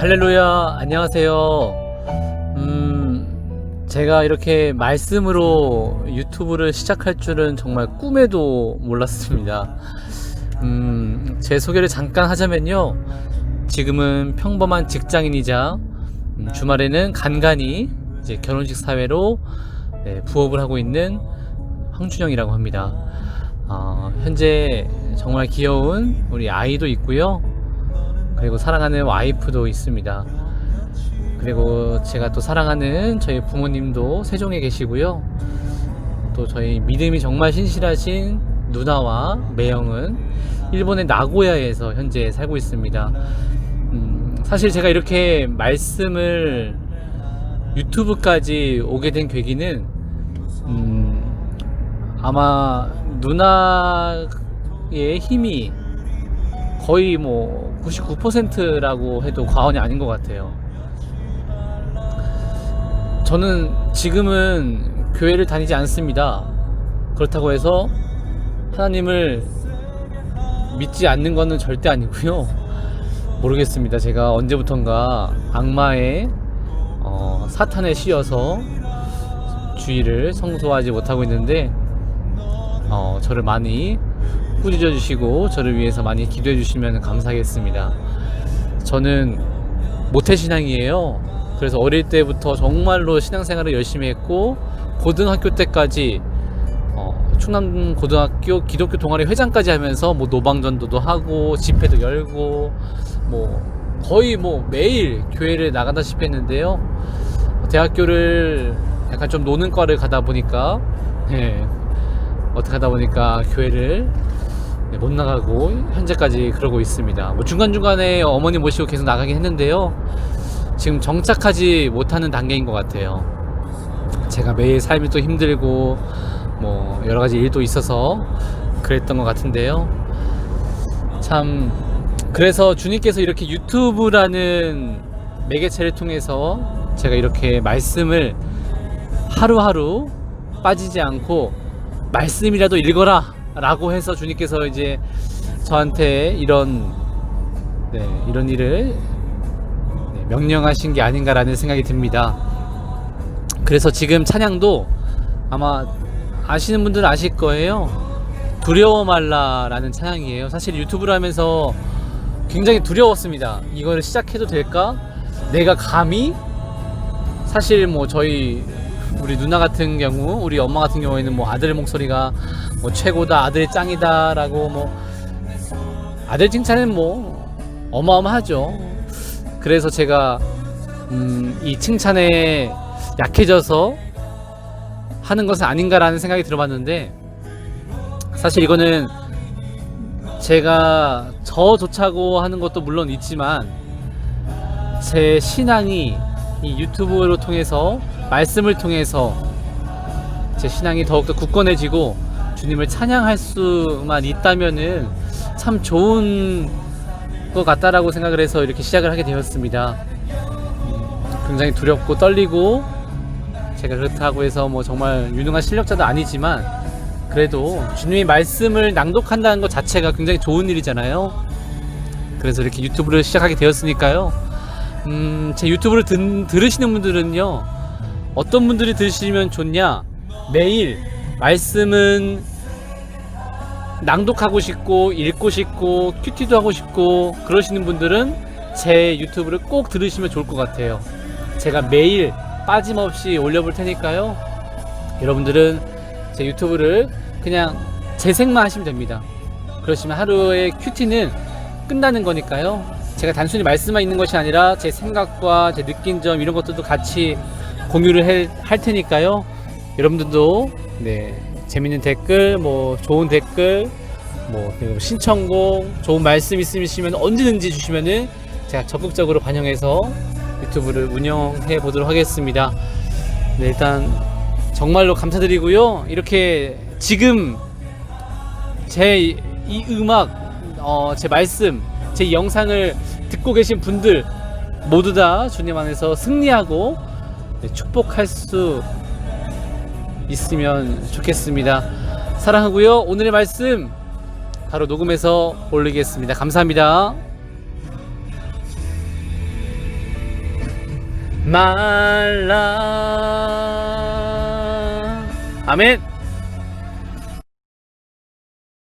할렐루야, 안녕하세요. 음, 제가 이렇게 말씀으로 유튜브를 시작할 줄은 정말 꿈에도 몰랐습니다. 음, 제 소개를 잠깐 하자면요. 지금은 평범한 직장인이자 음, 주말에는 간간히 이제 결혼식 사회로 네, 부업을 하고 있는 황준영이라고 합니다. 어, 현재 정말 귀여운 우리 아이도 있고요. 그리고 사랑하는 와이프도 있습니다. 그리고 제가 또 사랑하는 저희 부모님도 세종에 계시고요. 또 저희 믿음이 정말 신실하신 누나와 매형은 일본의 나고야에서 현재 살고 있습니다. 음, 사실 제가 이렇게 말씀을 유튜브까지 오게 된 계기는 음, 아마 누나의 힘이 거의 뭐 99%라고 해도 과언이 아닌 것 같아요. 저는 지금은 교회를 다니지 않습니다. 그렇다고 해서 하나님을 믿지 않는 것은 절대 아니고요. 모르겠습니다. 제가 언제부턴가 악마의 어, 사탄에 씌어서 주의를 성소하지 못하고 있는데 어, 저를 많이 꾸짖어 주시고 저를 위해서 많이 기도해 주시면 감사하겠습니다. 저는 모태 신앙이에요. 그래서 어릴 때부터 정말로 신앙생활을 열심히 했고 고등학교 때까지 어, 충남 고등학교 기독교 동아리 회장까지 하면서 뭐 노방전도도 하고 집회도 열고 뭐 거의 뭐 매일 교회를 나간다시피 했는데요. 대학교를 약간 좀 노는 과를 가다 보니까 예, 어떻게 하다 보니까 교회를 네, 못 나가고 현재까지 그러고 있습니다. 뭐 중간중간에 어머니 모시고 계속 나가긴 했는데요. 지금 정착하지 못하는 단계인 것 같아요. 제가 매일 삶이 또 힘들고 뭐 여러 가지 일도 있어서 그랬던 것 같은데요. 참 그래서 주님께서 이렇게 유튜브라는 매개체를 통해서 제가 이렇게 말씀을 하루하루 빠지지 않고 말씀이라도 읽어라 라고 해서 주님께서 이제 저한테 이런 네, 이런 일을 네, 명령하신 게 아닌가라는 생각이 듭니다. 그래서 지금 찬양도 아마 아시는 분들은 아실 거예요. 두려워 말라라는 찬양이에요. 사실 유튜브를 하면서 굉장히 두려웠습니다. 이거를 시작해도 될까? 내가 감히 사실 뭐 저희 우리 누나 같은 경우, 우리 엄마 같은 경우에는 뭐 아들 목소리가 뭐 최고다, 아들 짱이다 라고 뭐 아들 칭찬은 뭐 어마어마하죠. 그래서 제가 음, 이 칭찬에 약해져서 하는 것은 아닌가라는 생각이 들어봤는데 사실 이거는 제가 저조차고 하는 것도 물론 있지만 제 신앙이 이 유튜브로 통해서 말씀을 통해서 제 신앙이 더욱더 굳건해지고 주님을 찬양할 수만 있다면은 참 좋은 것 같다라고 생각을 해서 이렇게 시작을 하게 되었습니다. 음, 굉장히 두렵고 떨리고 제가 그렇다고 해서 뭐 정말 유능한 실력자도 아니지만 그래도 주님의 말씀을 낭독한다는 것 자체가 굉장히 좋은 일이잖아요. 그래서 이렇게 유튜브를 시작하게 되었으니까요. 음, 제 유튜브를 든, 들으시는 분들은요, 어떤 분들이 들으시면 좋냐? 매일 말씀은 낭독하고 싶고, 읽고 싶고, 큐티도 하고 싶고, 그러시는 분들은 제 유튜브를 꼭 들으시면 좋을 것 같아요. 제가 매일 빠짐없이 올려볼 테니까요. 여러분들은 제 유튜브를 그냥 재생만 하시면 됩니다. 그러시면 하루의 큐티는 끝나는 거니까요. 제가 단순히 말씀만 있는 것이 아니라 제 생각과 제 느낀 점 이런 것들도 같이 공유를 해- 할 테니까요. 여러분들도 네, 재밌는 댓글, 뭐 좋은 댓글, 뭐 신청곡, 좋은 말씀 있으시면 언제든지 주시면은 제가 적극적으로 반영해서 유튜브를 운영해 보도록 하겠습니다. 네, 일단 정말로 감사드리고요. 이렇게 지금 제 이 음악, 어, 제 말씀, 제 영상을 듣고 계신 분들 모두 다 주님 안에서 승리하고 네, 축복할 수 있으면 좋겠습니다. 사랑하고요. 오늘의 말씀 바로 녹음해서 올리겠습니다. 감사합니다. 말라. 아멘.